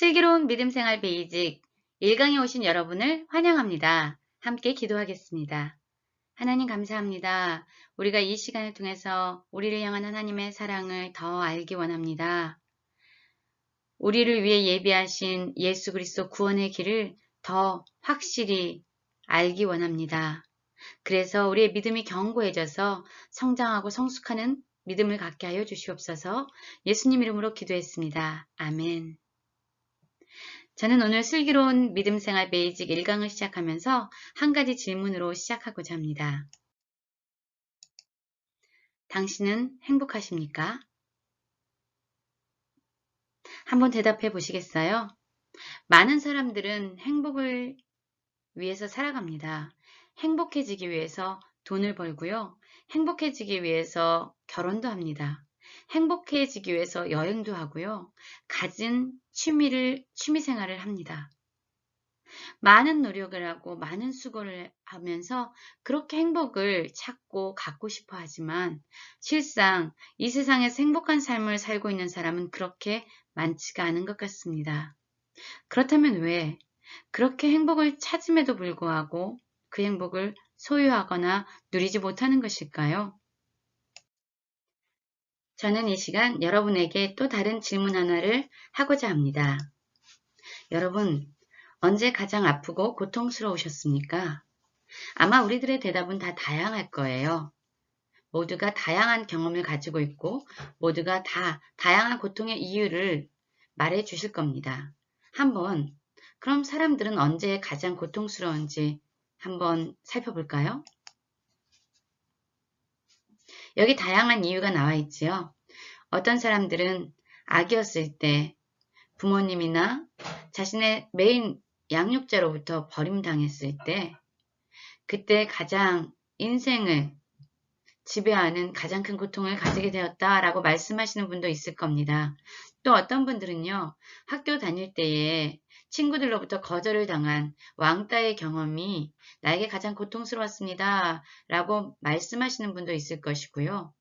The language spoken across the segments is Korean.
슬기로운 믿음생활 베이직 1강에 오신 여러분을 환영합니다. 함께 기도하겠습니다. 하나님 감사합니다. 우리가 이 시간을 통해서 우리를 향한 하나님의 사랑을 더 알기 원합니다. 우리를 위해 예비하신 예수 그리스도 구원의 길을 더 확실히 알기 원합니다. 그래서 우리의 믿음이 견고해져서 성장하고 성숙하는 믿음을 갖게 하여 주시옵소서 예수님 이름으로 기도했습니다. 아멘. 저는 오늘 슬기로운 믿음생활 베이직 1강을 시작하면서 한 가지 질문으로 시작하고자 합니다. 당신은 행복하십니까? 한번 대답해 보시겠어요? 많은 사람들은 행복을 위해서 살아갑니다. 행복해지기 위해서 돈을 벌고요. 행복해지기 위해서 결혼도 합니다. 행복해지기 위해서 여행도 하고요. 가진 취미를, 취미 생활을 합니다. 많은 노력을 하고 많은 수고를 하면서 그렇게 행복을 찾고 갖고 싶어 하지만 실상 이 세상에서 행복한 삶을 살고 있는 사람은 그렇게 많지가 않은 것 같습니다. 그렇다면 왜 그렇게 행복을 찾음에도 불구하고 그 행복을 소유하거나 누리지 못하는 것일까요? 저는 이 시간 여러분에게 또 다른 질문 하나를 하고자 합니다. 여러분, 언제 가장 아프고 고통스러우셨습니까? 아마 우리들의 대답은 다 다양할 거예요. 모두가 다양한 경험을 가지고 있고 모두가 다 다양한 고통의 이유를 말해 주실 겁니다. 한번 그럼 사람들은 언제 가장 고통스러운지 한번 살펴볼까요? 여기 다양한 이유가 나와 있지요. 어떤 사람들은 아기였을 때 부모님이나 자신의 메인 양육자로부터 버림당했을 때 그때 가장 인생을 지배하는 가장 큰 고통을 가지게 되었다라고 말씀하시는 분도 있을 겁니다. 또 어떤 분들은요, 학교 다닐 때에 친구들로부터 거절을 당한 왕따의 경험이 나에게 가장 고통스러웠습니다. 라고 말씀하시는 분도 있을 것이고요.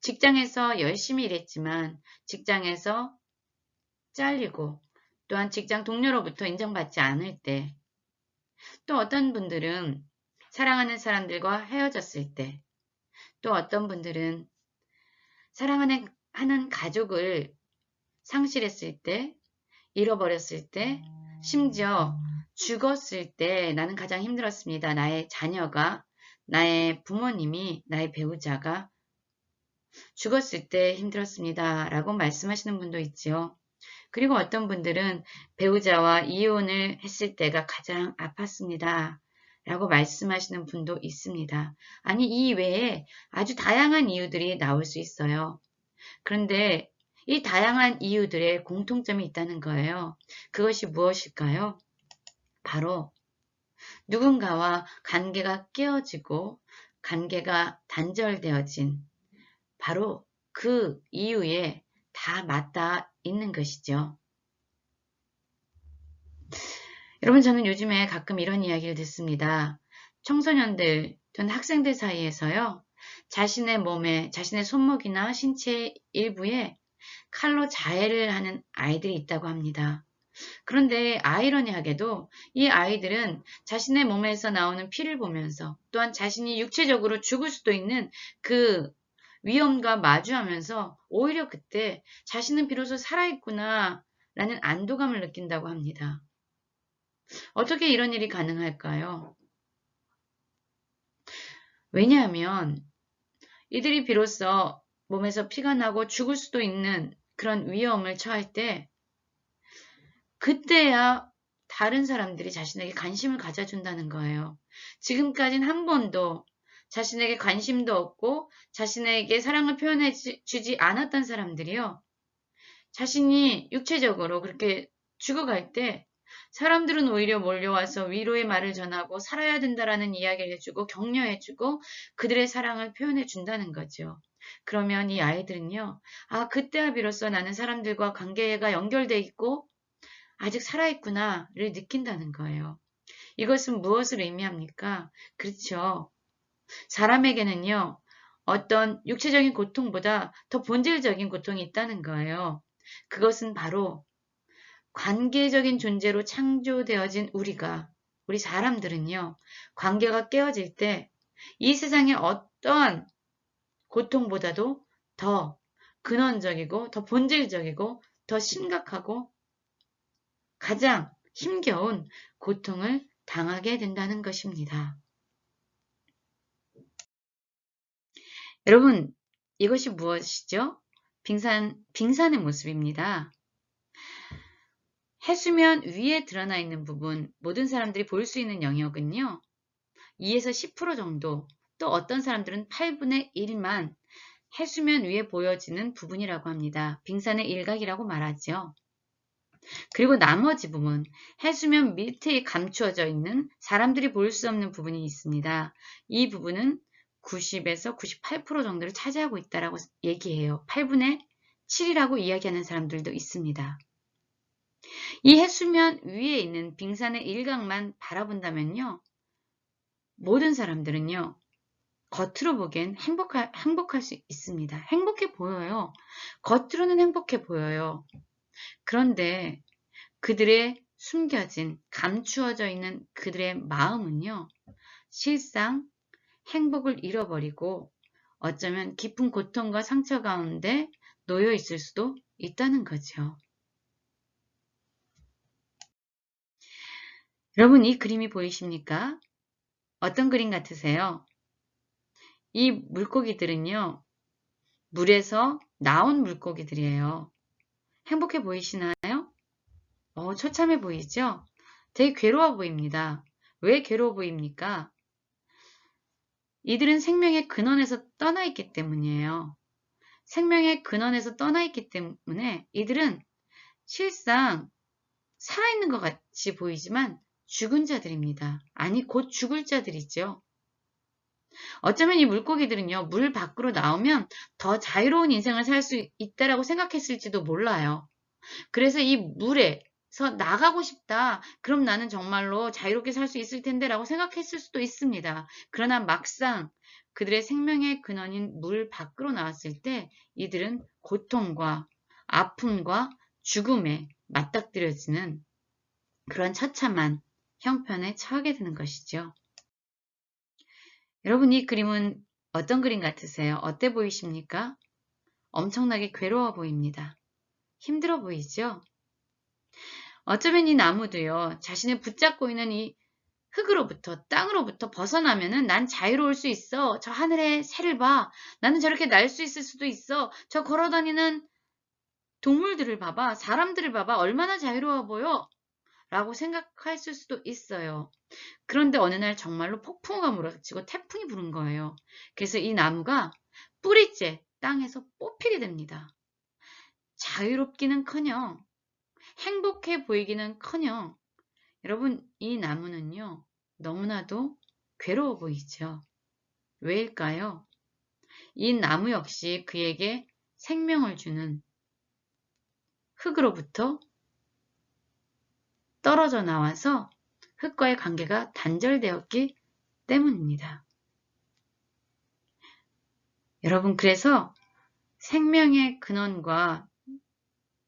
직장에서 열심히 일했지만 직장에서 잘리고 또한 직장 동료로부터 인정받지 않을 때 또 어떤 분들은 사랑하는 사람들과 헤어졌을 때 또 어떤 분들은 사랑하는 하는 가족을 상실했을 때 잃어버렸을 때 심지어 죽었을 때 나는 가장 힘들었습니다. 나의 자녀가, 나의 부모님이, 나의 배우자가 죽었을 때 힘들었습니다. 라고 말씀하시는 분도 있지요. 그리고 어떤 분들은 배우자와 이혼을 했을 때가 가장 아팠습니다. 라고 말씀하시는 분도 있습니다. 아니, 이 외에 아주 다양한 이유들이 나올 수 있어요. 그런데 이 다양한 이유들의 공통점이 있다는 거예요. 그것이 무엇일까요? 바로 누군가와 관계가 깨어지고 관계가 단절되어진 바로 그 이유에 다 맞닿아 있는 것이죠. 여러분 저는 요즘에 가끔 이런 이야기를 듣습니다. 청소년들 또는 학생들 사이에서요. 자신의 몸에 자신의 손목이나 신체 일부에 칼로 자해를 하는 아이들이 있다고 합니다. 그런데 아이러니하게도 이 아이들은 자신의 몸에서 나오는 피를 보면서 또한 자신이 육체적으로 죽을 수도 있는 그 위험과 마주하면서 오히려 그때 자신은 비로소 살아있구나 라는 안도감을 느낀다고 합니다. 어떻게 이런 일이 가능할까요? 왜냐하면 이들이 비로소 몸에서 피가 나고 죽을 수도 있는 그런 위험을 처할 때 그때야 다른 사람들이 자신에게 관심을 가져준다는 거예요. 지금까지는 한 번도 자신에게 관심도 없고 자신에게 사랑을 표현해 주지 않았던 사람들이요. 자신이 육체적으로 그렇게 죽어갈 때 사람들은 오히려 몰려와서 위로의 말을 전하고 살아야 된다라는 이야기를 해주고 격려해주고 그들의 사랑을 표현해 준다는 거죠. 그러면 이 아이들은요, 아, 그때야 비로소 나는 사람들과 관계가 연결돼 있고 아직 살아있구나를 느낀다는 거예요. 이것은 무엇을 의미합니까? 그렇죠. 사람에게는요, 어떤 육체적인 고통보다 더 본질적인 고통이 있다는 거예요. 그것은 바로 관계적인 존재로 창조되어진 우리가, 우리 사람들은요, 관계가 깨어질 때 이 세상의 어떠한 고통보다도 더 근원적이고 더 본질적이고 더 심각하고 가장 힘겨운 고통을 당하게 된다는 것입니다. 여러분, 이것이 무엇이죠? 빙산, 빙산의 모습입니다. 해수면 위에 드러나 있는 부분, 모든 사람들이 볼 수 있는 영역은요, 2에서 10% 정도, 또 어떤 사람들은 8분의 1만 해수면 위에 보여지는 부분이라고 합니다. 빙산의 일각이라고 말하죠. 그리고 나머지 부분, 해수면 밑에 감추어져 있는 사람들이 볼 수 없는 부분이 있습니다. 이 부분은 90에서 98% 정도를 차지하고 있다라고 얘기해요. 8분의 7이라고 이야기하는 사람들도 있습니다. 이 해수면 위에 있는 빙산의 일각만 바라본다면요. 모든 사람들은요. 겉으로 보기엔 행복할, 행복할 수 있습니다. 행복해 보여요. 겉으로는 행복해 보여요. 그런데 그들의 숨겨진, 감추어져 있는 그들의 마음은요. 실상 행복을 잃어버리고 어쩌면 깊은 고통과 상처 가운데 놓여 있을 수도 있다는 거죠. 여러분 이 그림이 보이십니까? 어떤 그림 같으세요? 이 물고기들은요. 물에서 나온 물고기들이에요. 행복해 보이시나요? 어, 처참해 보이죠? 되게 괴로워 보입니다. 왜 괴로워 보입니까? 이들은 생명의 근원에서 떠나 있기 때문이에요. 생명의 근원에서 떠나 있기 때문에 이들은 실상 살아있는 것 같이 보이지만 죽은 자들입니다. 아니 곧 죽을 자들이죠. 어쩌면 이 물고기들은요 물 밖으로 나오면 더 자유로운 인생을 살 수 있다라고 생각했을지도 몰라요. 그래서 이 물에서 나가고 싶다. 그럼 나는 정말로 자유롭게 살 수 있을 텐데 라고 생각했을 수도 있습니다. 그러나 막상 그들의 생명의 근원인 물 밖으로 나왔을 때 이들은 고통과 아픔과 죽음에 맞닥뜨려지는 그런 처참한 형편에 처하게 되는 것이죠. 여러분 이 그림은 어떤 그림 같으세요? 어때 보이십니까? 엄청나게 괴로워 보입니다. 힘들어 보이죠? 어쩌면 이 나무도요, 자신을 붙잡고 있는 이 흙으로부터, 땅으로부터 벗어나면은 난 자유로울 수 있어. 저 하늘의 새를 봐. 나는 저렇게 날 수 있을 수도 있어. 저 걸어다니는 동물들을 봐봐. 사람들을 봐봐. 얼마나 자유로워 보여. 라고 생각했을 수도 있어요. 그런데 어느 날 정말로 폭풍우가 몰아치고 태풍이 부는 거예요. 그래서 이 나무가 뿌리째 땅에서 뽑히게 됩니다. 자유롭기는 커녕 행복해 보이기는 커녕 여러분 이 나무는요 너무나도 괴로워 보이죠. 왜일까요? 이 나무 역시 그에게 생명을 주는 흙으로부터 떨어져 나와서 흙과의 관계가 단절되었기 때문입니다. 여러분 그래서 생명의 근원과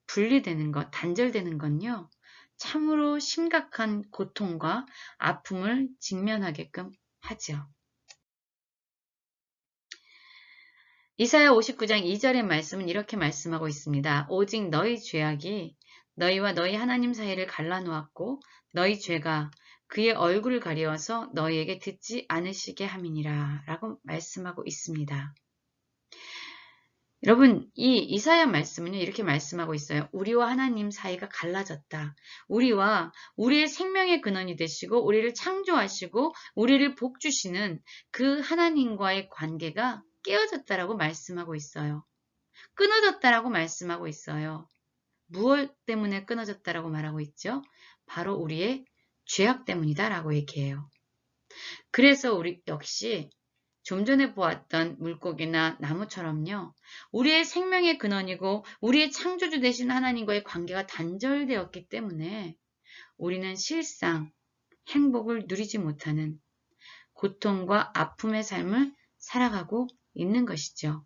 분리되는 것, 단절되는 건요. 참으로 심각한 고통과 아픔을 직면하게끔 하죠. 이사야 59장 2절의 말씀은 이렇게 말씀하고 있습니다. 오직 너희 죄악이 너희와 너희 하나님 사이를 갈라놓았고 너희 죄가 그의 얼굴을 가리워서 너희에게 듣지 않으시게 함이니라 라고 말씀하고 있습니다. 여러분 이 이사야 말씀은요 이렇게 말씀하고 있어요. 우리와 하나님 사이가 갈라졌다. 우리와 우리의 생명의 근원이 되시고 우리를 창조하시고 우리를 복 주시는 그 하나님과의 관계가 깨어졌다라고 말씀하고 있어요. 끊어졌다라고 말씀하고 있어요. 무엇 때문에 끊어졌다라고 말하고 있죠? 바로 우리의 죄악 때문이다 라고 얘기해요. 그래서 우리 역시 좀 전에 보았던 물고기나 나무처럼요. 우리의 생명의 근원이고 우리의 창조주 되신 하나님과의 관계가 단절되었기 때문에 우리는 실상 행복을 누리지 못하는 고통과 아픔의 삶을 살아가고 있는 것이죠.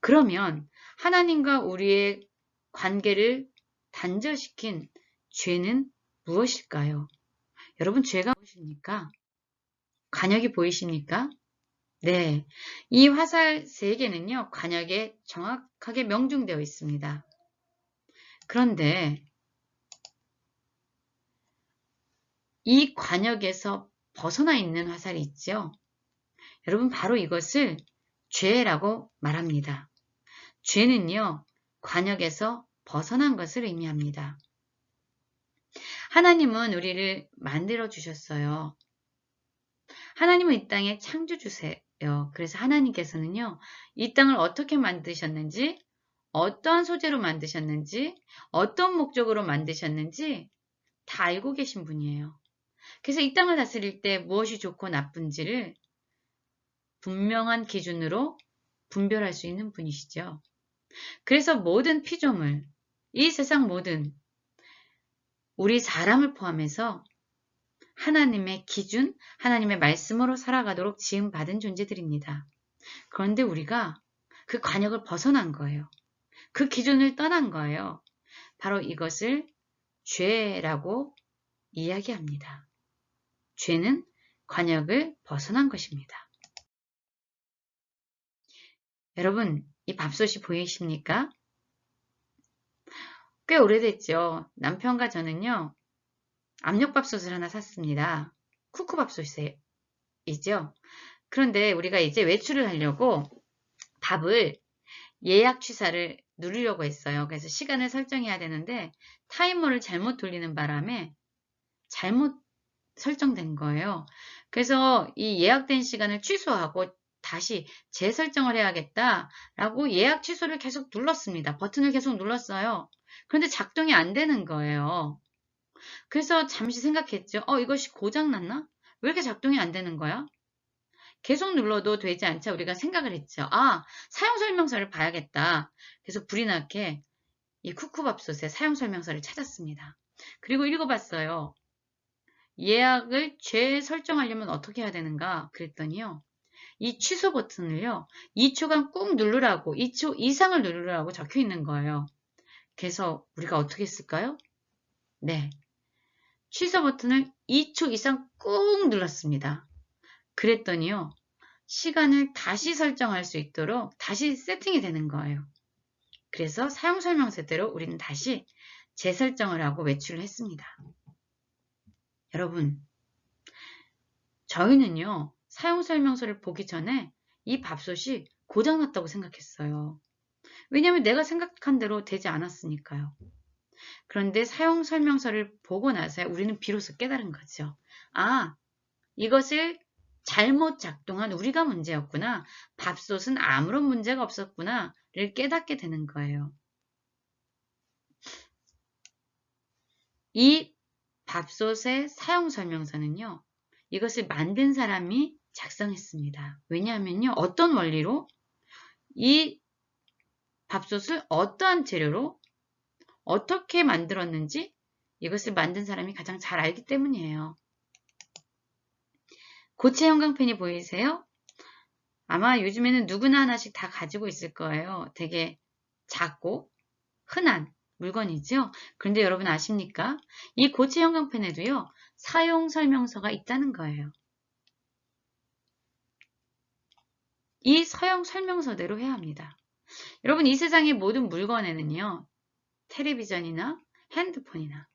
그러면 하나님과 우리의 관계를 단절시킨 죄는 무엇일까요? 여러분 죄가 무엇입니까? 관역이 보이십니까? 네, 이 화살 3개는요. 관역에 정확하게 명중되어 있습니다. 그런데 이 관역에서 벗어나 있는 화살이 있죠. 여러분 바로 이것을 죄라고 말합니다. 죄는요. 관역에서 벗어난 것을 의미합니다. 하나님은 우리를 만들어 주셨어요. 하나님은 이 땅에 창조주세요. 그래서 하나님께서는요, 이 땅을 어떻게 만드셨는지, 어떤 소재로 만드셨는지, 어떤 목적으로 만드셨는지 다 알고 계신 분이에요. 그래서 이 땅을 다스릴 때 무엇이 좋고 나쁜지를 분명한 기준으로 분별할 수 있는 분이시죠. 그래서 모든 피조물, 이 세상 모든 우리 사람을 포함해서 하나님의 기준, 하나님의 말씀으로 살아가도록 지음받은 존재들입니다. 그런데 우리가 그 관역을 벗어난 거예요. 그 기준을 떠난 거예요. 바로 이것을 죄라고 이야기합니다. 죄는 관역을 벗어난 것입니다. 여러분, 이 밥솥이 보이십니까? 꽤 오래됐죠. 남편과 저는요, 압력밥솥을 하나 샀습니다. 쿠쿠밥솥이죠. 그런데 우리가 이제 외출을 하려고 밥을 예약 취사를 누르려고 했어요. 그래서 시간을 설정해야 되는데 타이머를 잘못 돌리는 바람에 잘못 설정된 거예요. 그래서 이 예약된 시간을 취소하고 다시 재설정을 해야겠다라고 예약 취소를 계속 눌렀습니다. 버튼을 계속 눌렀어요. 그런데 작동이 안 되는 거예요. 그래서 잠시 생각했죠. 어, 이것이 고장났나? 왜 이렇게 작동이 안 되는 거야? 계속 눌러도 되지 않자 우리가 생각을 했죠. 아, 사용 설명서를 봐야겠다. 그래서 불이 나게 이 쿠쿠밥솥의 사용 설명서를 찾았습니다. 그리고 읽어봤어요. 예약을 재설정하려면 어떻게 해야 되는가? 그랬더니요. 이 취소 버튼을요. 2초간 꾹 누르라고 2초 이상을 누르라고 적혀 있는 거예요. 그래서 우리가 어떻게 했을까요? 네. 취소 버튼을 2초 이상 꾹 눌렀습니다. 그랬더니요. 시간을 다시 설정할 수 있도록 다시 세팅이 되는 거예요. 그래서 사용 설명서대로 우리는 다시 재설정을 하고 외출을 했습니다. 여러분, 저희는요. 사용 설명서를 보기 전에 이 밥솥이 고장났다고 생각했어요. 왜냐하면 내가 생각한 대로 되지 않았으니까요. 그런데 사용 설명서를 보고 나서 우리는 비로소 깨달은 거죠. 아, 이것을 잘못 작동한 우리가 문제였구나. 밥솥은 아무런 문제가 없었구나를 깨닫게 되는 거예요. 이 밥솥의 사용 설명서는요. 이것을 만든 사람이 작성했습니다. 왜냐하면요. 어떤 원리로 이 밥솥을 어떠한 재료로 어떻게 만들었는지 이것을 만든 사람이 가장 잘 알기 때문이에요. 고체 형광펜이 보이세요? 아마 요즘에는 누구나 하나씩 다 가지고 있을 거예요. 되게 작고 흔한 물건이죠. 그런데 여러분 아십니까? 이 고체 형광펜에도요. 사용 설명서가 있다는 거예요. 이 사용 설명서대로 해야 합니다. 여러분 이 세상의 모든 물건에는요. 텔레비전이나 핸드폰이나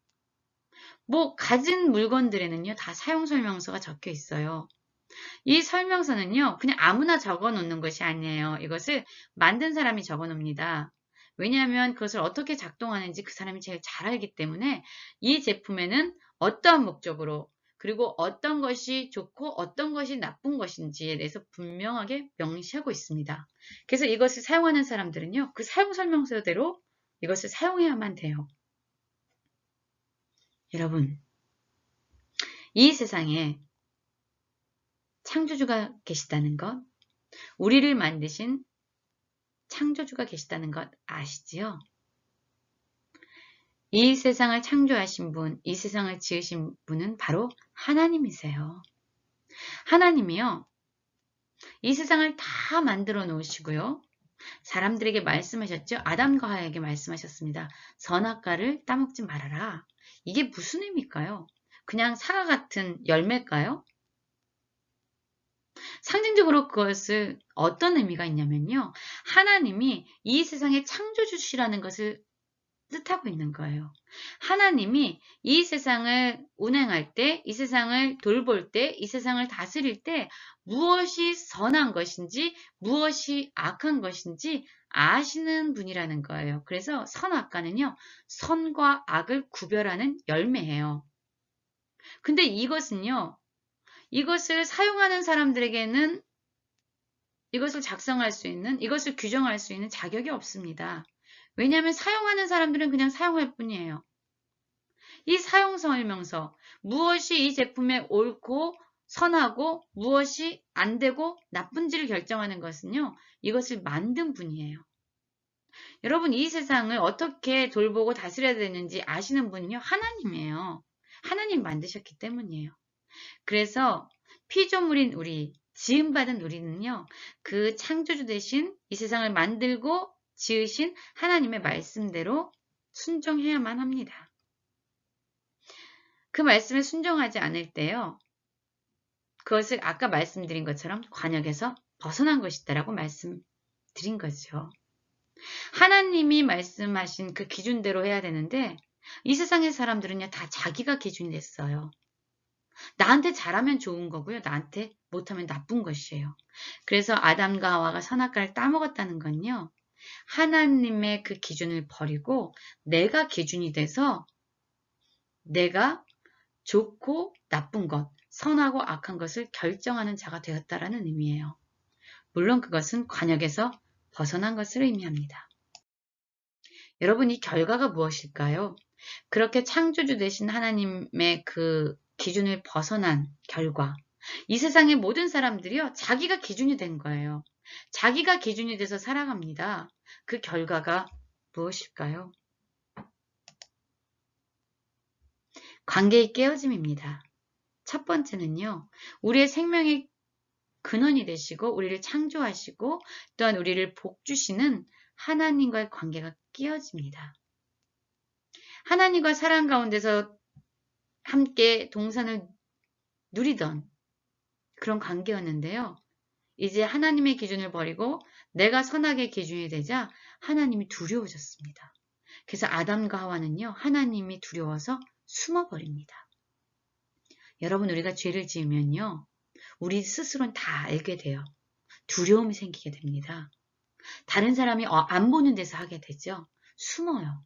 뭐 가진 물건들에는요. 다 사용 설명서가 적혀 있어요. 이 설명서는요. 그냥 아무나 적어 놓는 것이 아니에요. 이것을 만든 사람이 적어 놓습니다. 왜냐하면 그것을 어떻게 작동하는지 그 사람이 제일 잘 알기 때문에 이 제품에는 어떠한 목적으로 그리고 어떤 것이 좋고 어떤 것이 나쁜 것인지에 대해서 분명하게 명시하고 있습니다. 그래서 이것을 사용하는 사람들은요. 그 사용 설명서대로 이것을 사용해야만 돼요. 여러분, 이 세상에 창조주가 계시다는 것, 우리를 만드신 창조주가 계시다는 것 아시지요? 이 세상을 창조하신 분, 이 세상을 지으신 분은 바로 하나님이세요. 하나님이요. 이 세상을 다 만들어 놓으시고요. 사람들에게 말씀하셨죠. 아담과 하에게 말씀하셨습니다. 선악과를 따먹지 말아라. 이게 무슨 의미일까요? 그냥 사과 같은 열매일까요? 상징적으로 그것을 어떤 의미가 있냐면요. 하나님이 이 세상의 창조주시라는 것을 뜻하고 있는 거예요. 하나님이 이 세상을 운행할 때, 이 세상을 돌볼 때, 이 세상을 다스릴 때 무엇이 선한 것인지, 무엇이 악한 것인지 아시는 분이라는 거예요. 그래서 선악과는요, 선과 악을 구별하는 열매예요. 근데 이것은요, 이것을 사용하는 사람들에게는 이것을 작성할 수 있는, 이것을 규정할 수 있는 자격이 없습니다. 왜냐하면 사용하는 사람들은 그냥 사용할 뿐이에요. 이 사용 설명서, 무엇이 이 제품에 옳고 선하고 무엇이 안 되고 나쁜지를 결정하는 것은요, 이것을 만든 분이에요. 여러분, 이 세상을 어떻게 돌보고 다스려야 되는지 아시는 분은요, 하나님이에요. 하나님 만드셨기 때문이에요. 그래서 피조물인 우리, 지음받은 우리는요, 그 창조주 대신 이 세상을 만들고 지으신 하나님의 말씀대로 순종해야만 합니다. 그 말씀에 순종하지 않을 때요. 그것을 아까 말씀드린 것처럼 관역에서 벗어난 것이다라고 말씀드린 거죠. 하나님이 말씀하신 그 기준대로 해야 되는데 이 세상의 사람들은요 다 자기가 기준이 됐어요. 나한테 잘하면 좋은 거고요. 나한테 못하면 나쁜 것이에요. 그래서 아담과 하와가 선악과를 따먹었다는 건요. 하나님의 그 기준을 버리고 내가 기준이 돼서 내가 좋고 나쁜 것, 선하고 악한 것을 결정하는 자가 되었다라는 의미예요. 물론 그것은 관역에서 벗어난 것을 의미합니다. 여러분 이 결과가 무엇일까요? 그렇게 창조주 되신 하나님의 그 기준을 벗어난 결과 이 세상의 모든 사람들이요 자기가 기준이 된 거예요. 자기가 기준이 돼서 살아갑니다. 그 결과가 무엇일까요? 관계의 깨어짐입니다. 첫 번째는요, 우리의 생명의 근원이 되시고, 우리를 창조하시고, 또한 우리를 복주시는 하나님과의 관계가 깨어집니다. 하나님과 사랑 가운데서 함께 동산을 누리던 그런 관계였는데요. 이제 하나님의 기준을 버리고 내가 선악의 기준이 되자 하나님이 두려워졌습니다. 그래서 아담과 하와는요, 하나님이 두려워서 숨어버립니다. 여러분, 우리가 죄를 지으면요, 우리 스스로는 다 알게 돼요. 두려움이 생기게 됩니다. 다른 사람이 어, 안 보는 데서 하게 되죠. 숨어요.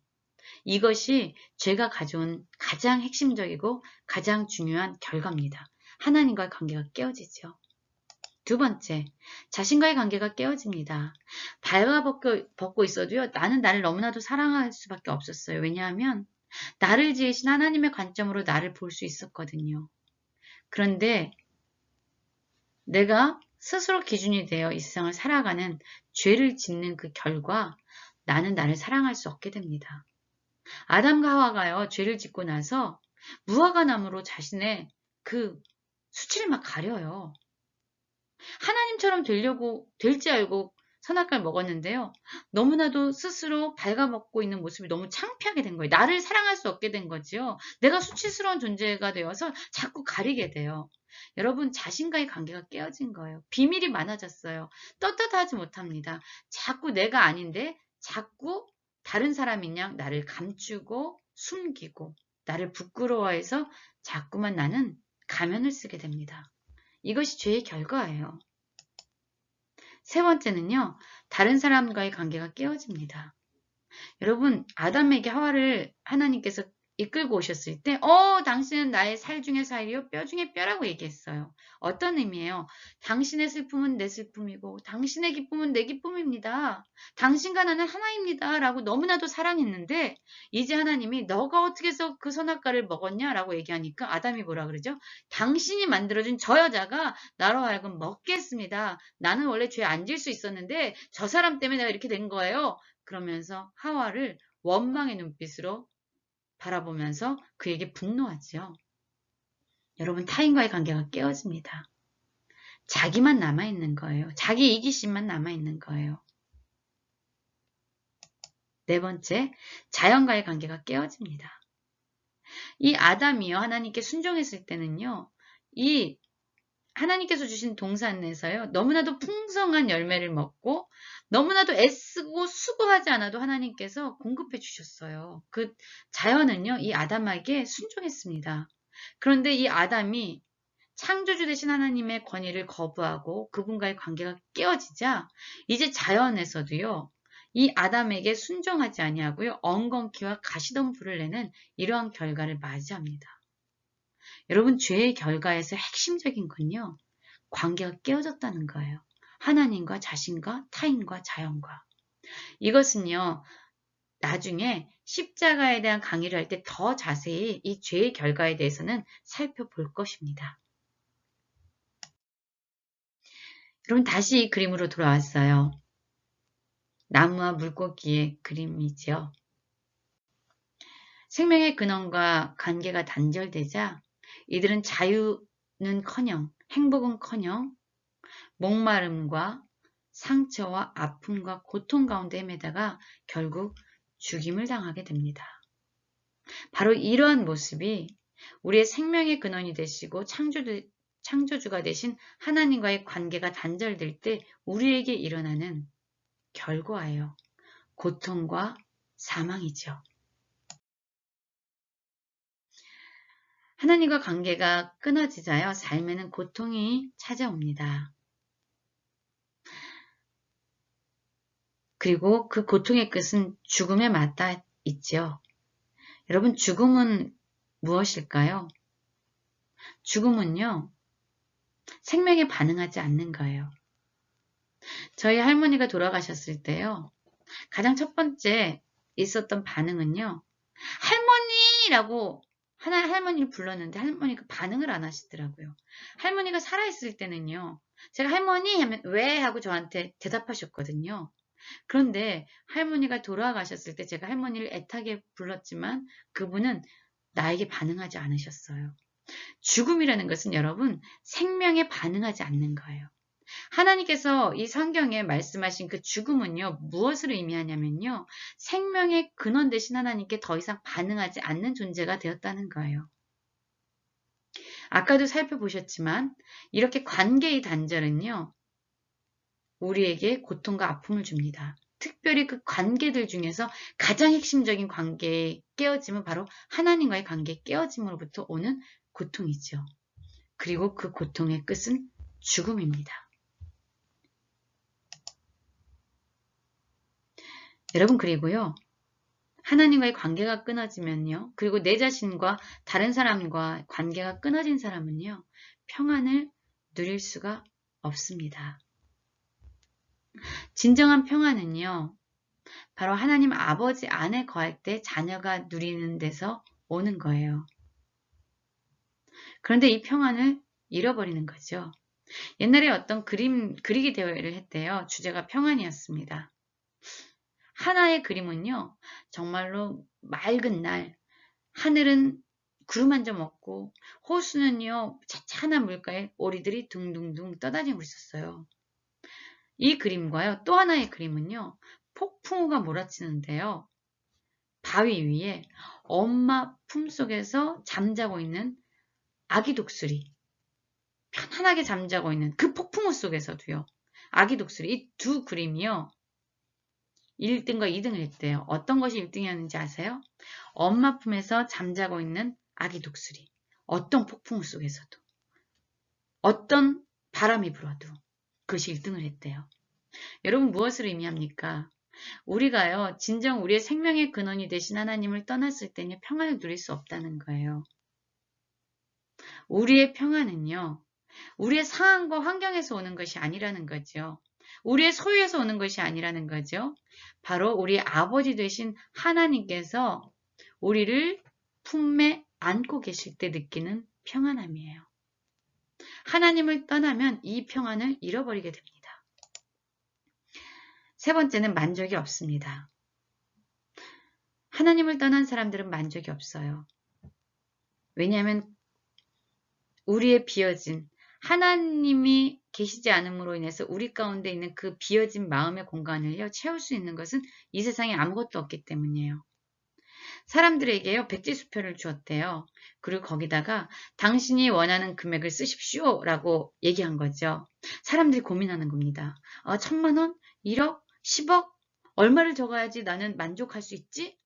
이것이 죄가 가져온 가장 핵심적이고 가장 중요한 결과입니다. 하나님과의 관계가 깨어지죠. 두 번째, 자신과의 관계가 깨어집니다. 발가 벗고 벗고 있어도요, 나는 나를 너무나도 사랑할 수밖에 없었어요. 왜냐하면 나를 지으신 하나님의 관점으로 나를 볼 수 있었거든요. 그런데 내가 스스로 기준이 되어 이 세상을 살아가는 죄를 짓는 그 결과 나는 나를 사랑할 수 없게 됩니다. 아담과 하와가요, 죄를 짓고 나서 무화과 나무로 자신의 그 수치를 막 가려요. 하나님처럼 되려고 될지 알고 선악과를 먹었는데요. 너무나도 스스로 발가벗고 있는 모습이 너무 창피하게 된 거예요. 나를 사랑할 수 없게 된 거지요. 내가 수치스러운 존재가 되어서 자꾸 가리게 돼요. 여러분 자신과의 관계가 깨어진 거예요. 비밀이 많아졌어요. 떳떳하지 못합니다. 자꾸 내가 아닌데 자꾸 다른 사람인 양 나를 감추고 숨기고 나를 부끄러워해서 자꾸만 나는 가면을 쓰게 됩니다. 이것이 죄의 결과예요. 세 번째는요, 다른 사람과의 관계가 깨어집니다. 여러분, 아담에게 하와를 하나님께서 이끌고 오셨을 때, 어, 당신은 나의 살 중에 살이요, 뼈 중에 뼈라고 얘기했어요. 어떤 의미예요? 당신의 슬픔은 내 슬픔이고, 당신의 기쁨은 내 기쁨입니다. 당신과 나는 하나입니다. 라고 너무나도 사랑했는데, 이제 하나님이 너가 어떻게 해서 그 선악과를 먹었냐? 라고 얘기하니까 아담이 뭐라 그러죠? 당신이 만들어준 저 여자가 나로 하여금 먹겠습니다. 나는 원래 죄 안 질 수 있었는데, 저 사람 때문에 내가 이렇게 된 거예요. 그러면서 하와를 원망의 눈빛으로 바라보면서 그에게 분노하지요. 여러분 타인과의 관계가 깨어집니다. 자기만 남아있는 거예요. 자기 이기심만 남아있는 거예요. 네 번째, 자연과의 관계가 깨어집니다. 이 아담이요, 하나님께 순종했을 때는요, 이 하나님께서 주신 동산에서요, 너무나도 풍성한 열매를 먹고, 너무나도 애쓰고 수고하지 않아도 하나님께서 공급해 주셨어요. 그 자연은요, 이 아담에게 순종했습니다. 그런데 이 아담이 창조주 되신 하나님의 권위를 거부하고 그분과의 관계가 깨어지자 이제 자연에서도요. 이 아담에게 순종하지 아니하고요. 엉겅퀴와 가시덤불을 내는 이러한 결과를 맞이합니다. 여러분 죄의 결과에서 핵심적인 건요. 관계가 깨어졌다는 거예요. 하나님과 자신과 타인과 자연과. 이것은요. 나중에 십자가에 대한 강의를 할 때 더 자세히 이 죄의 결과에 대해서는 살펴볼 것입니다. 그럼 다시 이 그림으로 돌아왔어요. 나무와 물고기의 그림이죠. 생명의 근원과 관계가 단절되자 이들은 자유는커녕 행복은커녕 목마름과 상처와 아픔과 고통 가운데 헤매다가 결국 죽임을 당하게 됩니다. 바로 이러한 모습이 우리의 생명의 근원이 되시고 창조주, 창조주가 되신 하나님과의 관계가 단절될 때 우리에게 일어나는 결과예요. 고통과 사망이죠. 하나님과 관계가 끊어지자요. 삶에는 고통이 찾아옵니다. 그리고 그 고통의 끝은 죽음에 맞닿아 있죠. 여러분 죽음은 무엇일까요? 죽음은요. 생명에 반응하지 않는 거예요. 저희 할머니가 돌아가셨을 때요. 가장 첫 번째 있었던 반응은요. 할머니라고 하나 할머니를 불렀는데 할머니가 반응을 안 하시더라고요. 할머니가 살아있을 때는요. 제가 할머니 하면 왜 하고 저한테 대답하셨거든요. 그런데 할머니가 돌아가셨을 때 제가 할머니를 애타게 불렀지만 그분은 나에게 반응하지 않으셨어요. 죽음이라는 것은 여러분 생명에 반응하지 않는 거예요. 하나님께서 이 성경에 말씀하신 그 죽음은요, 무엇을 의미하냐면요, 생명의 근원 되신 하나님께 더 이상 반응하지 않는 존재가 되었다는 거예요. 아까도 살펴보셨지만, 이렇게 관계의 단절은요, 우리에게 고통과 아픔을 줍니다. 특별히 그 관계들 중에서 가장 핵심적인 관계의 깨어짐은 바로 하나님과의 관계 깨어짐으로부터 오는 고통이죠. 그리고 그 고통의 끝은 죽음입니다. 여러분 그리고요. 하나님과의 관계가 끊어지면요. 그리고 내 자신과 다른 사람과 관계가 끊어진 사람은요. 평안을 누릴 수가 없습니다. 진정한 평안은요. 바로 하나님 아버지 안에 거할 때 자녀가 누리는 데서 오는 거예요. 그런데 이 평안을 잃어버리는 거죠. 옛날에 어떤 그림, 그리기 대회를 했대요. 주제가 평안이었습니다. 하나의 그림은요, 정말로 맑은 날, 하늘은 구름 한 점 없고, 호수는요, 차찬한 물가에 오리들이 둥둥둥 떠다니고 있었어요. 이 그림과요, 또 하나의 그림은요, 폭풍우가 몰아치는데요. 바위 위에 엄마 품속에서 잠자고 있는 아기 독수리. 편안하게 잠자고 있는 그 폭풍우 속에서도요. 아기 독수리. 이 두 그림이요. 1등과 2등을 했대요. 어떤 것이 1등이었는지 아세요? 엄마 품에서 잠자고 있는 아기 독수리. 어떤 폭풍우 속에서도. 어떤 바람이 불어도 그것이 1등을 했대요. 여러분 무엇을 의미합니까? 우리가요, 진정 우리의 생명의 근원이 되신 하나님을 떠났을 때는 평안을 누릴 수 없다는 거예요. 우리의 평안은요, 우리의 상황과 환경에서 오는 것이 아니라는 거죠. 우리의 소유에서 오는 것이 아니라는 거죠. 바로 우리 아버지 되신 하나님께서 우리를 품에 안고 계실 때 느끼는 평안함이에요. 하나님을 떠나면 이 평안을 잃어버리게 됩니다. 세 번째는 만족이 없습니다. 하나님을 떠난 사람들은 만족이 없어요. 왜냐하면 우리의 비어진 하나님이 계시지 않음으로 인해서 우리 가운데 있는 그 비어진 마음의 공간을요, 채울 수 있는 것은 이 세상에 아무것도 없기 때문이에요. 사람들에게요, 백지수표를 주었대요. 그리고 거기다가 당신이 원하는 금액을 쓰십시오 라고 얘기한 거죠. 사람들이 고민하는 겁니다. 아, 천만 원? 1억? 10억? 얼마를 적어야지 나는 만족할 수 있지?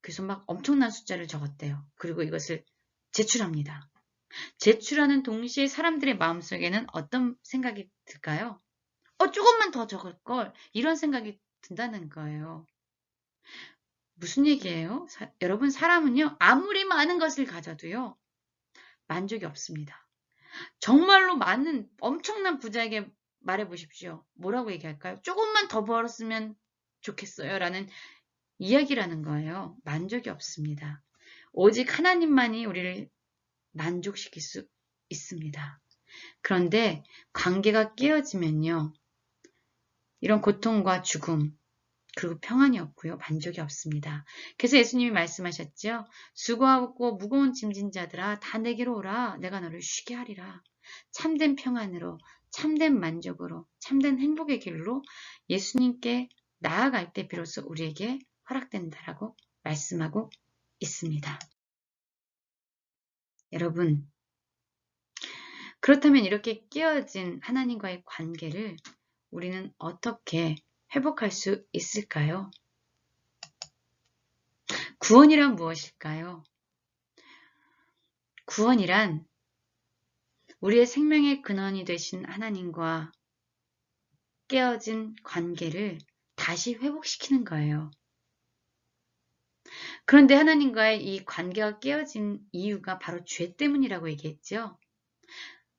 그래서 막 엄청난 숫자를 적었대요. 그리고 이것을 제출합니다. 제출하는 동시에 사람들의 마음속에는 어떤 생각이 들까요? 어, 조금만 더 적을 걸. 이런 생각이 든다는 거예요. 무슨 얘기예요? 사, 여러분, 사람은요, 아무리 많은 것을 가져도요, 만족이 없습니다. 정말로 많은, 엄청난 부자에게 말해 보십시오. 뭐라고 얘기할까요? 조금만 더 벌었으면 좋겠어요. 라는 이야기라는 거예요. 만족이 없습니다. 오직 하나님만이 우리를 만족시킬 수 있습니다. 그런데 관계가 깨어지면요. 이런 고통과 죽음, 그리고 평안이 없고요. 만족이 없습니다. 그래서 예수님이 말씀하셨죠. 수고하고 무거운 짐진 자들아 다 내게로 오라. 내가 너를 쉬게 하리라. 참된 평안으로, 참된 만족으로, 참된 행복의 길로 예수님께 나아갈 때 비로소 우리에게 허락된다라고 말씀하고 있습니다. 여러분, 그렇다면 이렇게 깨어진 하나님과의 관계를 우리는 어떻게 회복할 수 있을까요? 구원이란 무엇일까요? 구원이란 우리의 생명의 근원이 되신 하나님과 깨어진 관계를 다시 회복시키는 거예요. 그런데 하나님과의 이 관계가 깨어진 이유가 바로 죄 때문이라고 얘기했죠.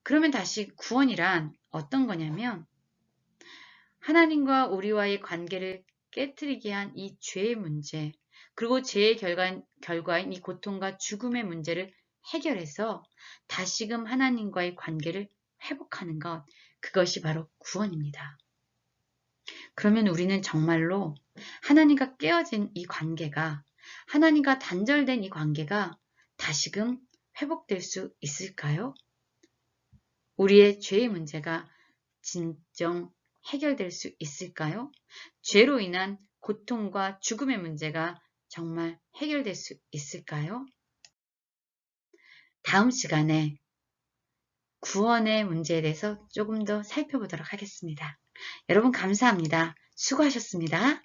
그러면 다시 구원이란 어떤 거냐면 하나님과 우리와의 관계를 깨뜨리게 한 이 죄의 문제 그리고 죄의 결과, 결과인 이 고통과 죽음의 문제를 해결해서 다시금 하나님과의 관계를 회복하는 것 그것이 바로 구원입니다. 그러면 우리는 정말로 하나님과 깨어진 이 관계가 하나님과 단절된 이 관계가 다시금 회복될 수 있을까요? 우리의 죄의 문제가 진정 해결될 수 있을까요? 죄로 인한 고통과 죽음의 문제가 정말 해결될 수 있을까요? 다음 시간에 구원의 문제에 대해서 조금 더 살펴보도록 하겠습니다. 여러분 감사합니다. 수고하셨습니다.